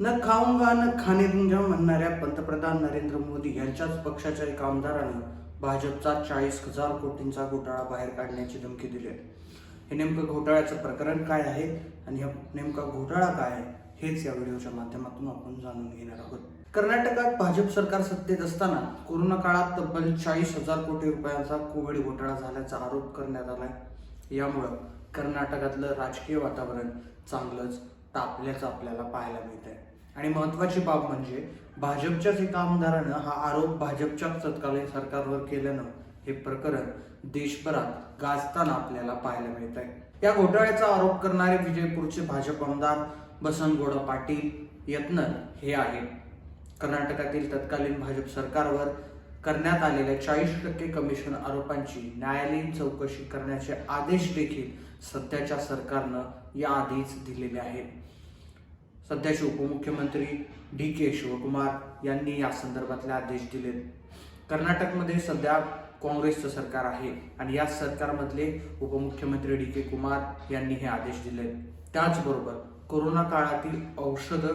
न खाऊंगा न खाणे दूंगा म्हणणाऱ्या पंतप्रधान नरेंद्र मोदी यांच्याच पक्षाच्या एका आमदारानं भाजपचा चाळीस हजार कोटींचा घोटाळा बाहेर काढण्याची धमकी दिली आहे. हे नेमकं घोटाळ्याचं प्रकरण काय आहे आणि हा नेमका घोटाळा काय आहे हेच या व्हिडिओच्या माध्यमातून आपण जाणून घेणार आहोत. कर्नाटकात भाजप सरकार सत्तेत असताना कोरोना काळात तब्बल चाळीस हजार कोटी रुपयांचा कोविड घोटाळा झाल्याचा आरोप करण्यात आला आहे यामुळं कर्नाटकातलं राजकीय वातावरण चांगलंच तापल्याचं आपल्याला पाहायला मिळत आहे आणि महत्वाची बाब म्हणजे भाजपच्याच एका आमदारानं हा आरोप भाजपच्या तत्कालीन सरकारवर केल्यानं हे प्रकरण देशभरात गाजताना आपल्याला पाहायला मिळत आहे या घोटाळ्याचा आरोप करणारे विजयपूरचे भाजप आमदार बसनगोडा पाटील यत्नर हे आहेत. कर्नाटकातील तत्कालीन भाजप सरकारवर करण्यात आलेल्या चाळीस टक्के कमिशन आरोपांची न्यायालयीन चौकशी करण्याचे आदेश देखील सध्याच्या सरकारनं याआधीच दिलेले आहेत. सध्याचे उपमुख्यमंत्री डी के शिवकुमार यांनी या संदर्भातले आदेश दिलेत कर्नाटकमध्ये सध्या काँग्रेसचं सरकार आहे आणि या सरकारमधले उपमुख्यमंत्री डी के कुमार यांनी हे आदेश दिले. त्याचबरोबर कोरोना काळातील औषध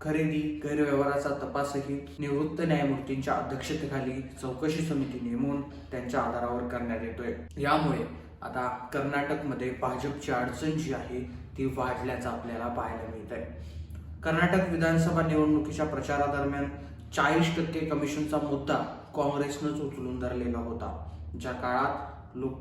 खरेदी गैरव्यवहाराचा तपासही निवृत्त न्यायमूर्तींच्या अध्यक्षतेखाली चौकशी समिती नेमून त्यांच्या आधारावर करण्यात येतोय. यामुळे आता कर्नाटकमध्ये भाजपची अडचण जी आहे ती वाढल्याचं आपल्याला पाहायला मिळत आहे कर्नाटक विधानसभा निवडणुकीच्या प्रचारादरम्यान चाळीस टक्के कमिशनचा मुद्दा काँग्रेसनंच उचलून धरलेला होता. ज्या काळात लोक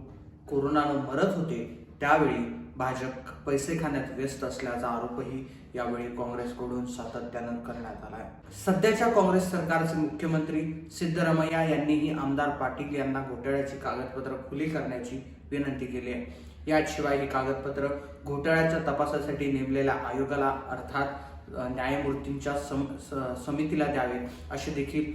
कोरोनानं मरत होते त्यावेळी भाजप पैसे खाण्यात व्यस्त असल्याचा आरोपही यावेळी काँग्रेसकडून सातत्यानं करण्यात आला आहे सध्याच्या काँग्रेस सरकारचे मुख्यमंत्री सिद्धरामय्या यांनीही आमदार पाटील यांना घोटाळ्याची कागदपत्र खुली करण्याची विनंती केली आहे. याशिवाय ही कागदपत्र घोटाळ्याच्या तपासासाठी नेमलेल्या आयोगाला अर्थात न्यायमूर्तींच्या सम स- समितीला द्यावे अशी देखील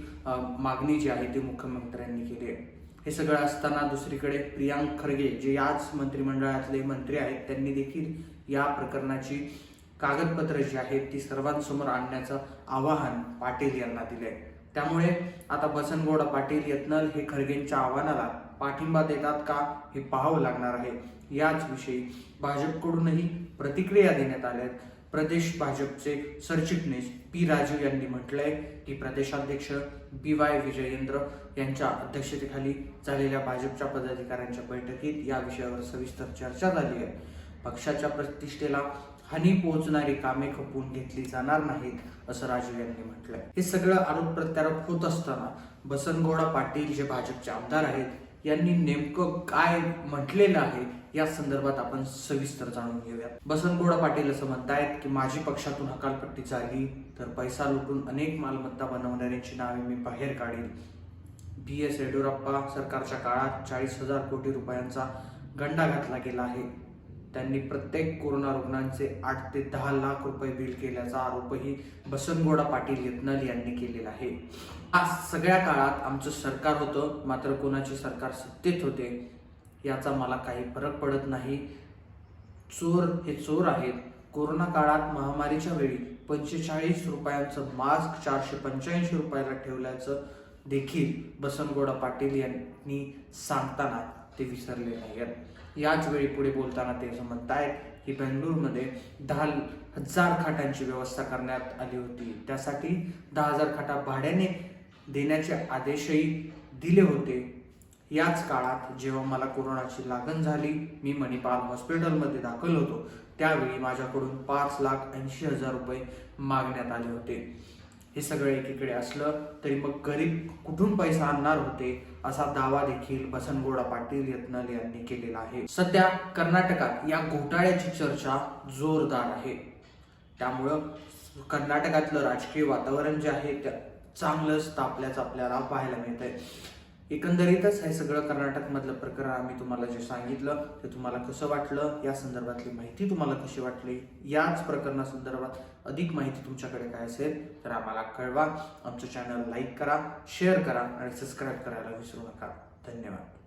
मागणी जी आहे ती मुख्यमंत्र्यांनी केली आहे. हे सगळं असताना दुसरीकडे प्रियांक खरगे जे याच मंत्रिमंडळातले मंत्री आहेत त्यांनी देखील या प्रकरणाची कागदपत्र जी आहेत ती सर्वांसमोर आणण्याचं आवाहन पाटील यांना दिले त्यामुळे आता बसनगौडा पाटील यत्नल हे खरगेंच्या आव्हानाला पाठिंबा देतात का हे पाहावं लागणार आहे. याच विषयी भाजपकडूनही प्रतिक्रिया देण्यात आल्या आहेत. प्रदेश भाजपचे सरचिटणीस पी राजीव यांनी म्हटलंय की प्रदेशाध्यक्ष बी वाय विजयेंद्र यांच्या अध्यक्षतेखाली झालेल्या भाजपच्या पदाधिकाऱ्यांच्या बैठकीत या विषयावर सविस्तर चर्चा झाली आहे. पक्षाच्या प्रतिष्ठेला हानी पोहोचणारी कामे खपवून घेतली जाणार नाहीत असं राजीव यांनी म्हटलंय. हे सगळं आरोप प्रत्यारोप होत असताना बसनगौडा पाटील जे भाजपचे आमदार आहेत यांनी नेमकं काय म्हटलेलं आहे या संदर्भात आपण सविस्तर जाणून घेऊयात बसनगोडा पाटील असं म्हणतायत की माझी पक्षातून हकालपट्टी झाली तर पैसा लुटून अनेक मालमत्ता बनवणाऱ्यांची नावे मी बाहेर काढीन. बी एस येडियुरप्पा सरकारच्या काळात चाळीस हजार कोटी रुपयांचा गंडा घातला गेला आहे. त्यांनी प्रत्येक कोरोना रुग्णांचे आठ ते दहा लाख रुपये बिल केल्याचा आरोपही बसनगोडा पाटील यत्नल यांनी केलेला आहे. आज सगळ्या काळात आमचं सरकार होतं मात्र कोणाचे सरकार सत्तेत होते याचा मला काही फरक पडत नाही. चोर हे चोर आहेत. कोरोना काळात महामारीच्या वेळी पंचेचाळीस रुपयांचं मास्क चारशे पंच्याऐंशी रुपयाला ठेवल्याचं देखील बसनगोडा पाटील यांनी सांगताना ते विसरले आहेत. याच वेळी पुढे बोलताना ते म्हणत आहेत की बेंगळूरमध्ये दहा हजार खाटांची व्यवस्था करण्यात आली होती. त्यासाठी दहा हजार खाटा भाड्याने देण्याचे आदेशही दिले होते. याच काळात जेव्हा मला कोरोनाची लागण झाली मी मणिपाल हॉस्पिटलमध्ये दाखल होतो. त्यावेळी माझ्याकडून पाच लाख ऐंशी हजार रुपये मागण्यात आले होते. हे सगळं एकीकडे असलं तरी मग गरीब कुठून पैसा आणणार होते असा दावा देखील बसनगोडा पाटील यत्नल यांनी केलेला आहे. सध्या कर्नाटकात या घोटाळ्याची चर्चा जोरदार आहे. त्यामुळं कर्नाटकातलं राजकीय वातावरण जे आहे त्या चांगलंच तापल्याचं आपल्याला पाहायला मिळत आहे एकंदरीतच हे सगळं कर्नाटकमधलं प्रकरण आम्ही तुम्हाला जे सांगितलं ते तुम्हाला कसं वाटलं या संदर्भातली माहिती तुम्हाला कशी वाटली याच प्रकरणासंदर्भात अधिक माहिती तुमच्याकडे काय असेल तर आम्हाला कळवा. आमचं चॅनल लाईक करा शेअर करा आणि सबस्क्राईब करायला विसरू नका. धन्यवाद.